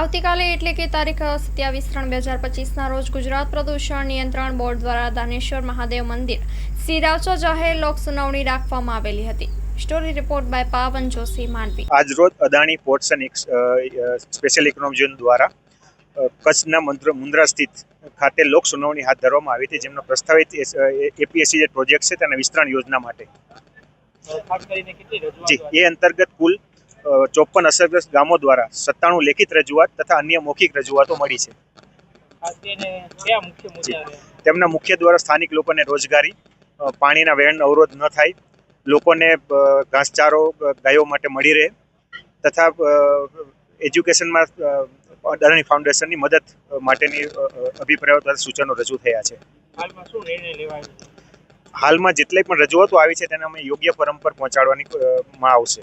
આવતીકાલે એટલે કે તારીખ સત્યાવીસ ત્રણ બે હજાર પચીસના રોજ ગુજરાત પ્રદૂષણ નિયંત્રણ બોર્ડ દ્વારા દાનેશ્વર મહાદેવ મંદિર સિરાચો જાહેર લોક સુનાવણી રાખવામાં આવેલી હતી. સ્ટોરી રિપોર્ટ બાય પાવન જોશી માંડવી આજરોજ Adani ports and special economic zone દ્વારા કચ્છના મંત્ર મુન્દ્રા સ્થિત ખાતે લોક સુનાવણી હાથ ધરવામાં આવી હતી. જેમનો પ્રસ્તાવિત એપીએસસી જે પ્રોજેક્ટ છે તેના વિસ્તરણ યોજના માટે. ખાસ કરીને કેટલી જી એ અંતર્ગત કુલ ચોપન અસરગ્રસ્ત ગામો દ્વારા સત્તાણું લેખિત રજૂઆત તથા અન્ય મૌખિક રજૂઆતો મળી છે. તેમના મુખ્ય દ્વારા સ્થાનિક લોકોને રોજગારી પાણીના વહેણ અવરોધ ન થાય લોકોને ઘાસચારો ગાયો માટે મળી રહે તથા એજ્યુકેશનમાં અદાણી ફાઉન્ડેશનની મદદ માટેની અભિપ્રાયો તથા સૂચનો રજૂ થયા છે. હાલમાં જેટલી પણ રજૂઆતો આવી છે તેને અમે યોગ્ય ફોરમ પર પહોંચાડવાની માં આવશે.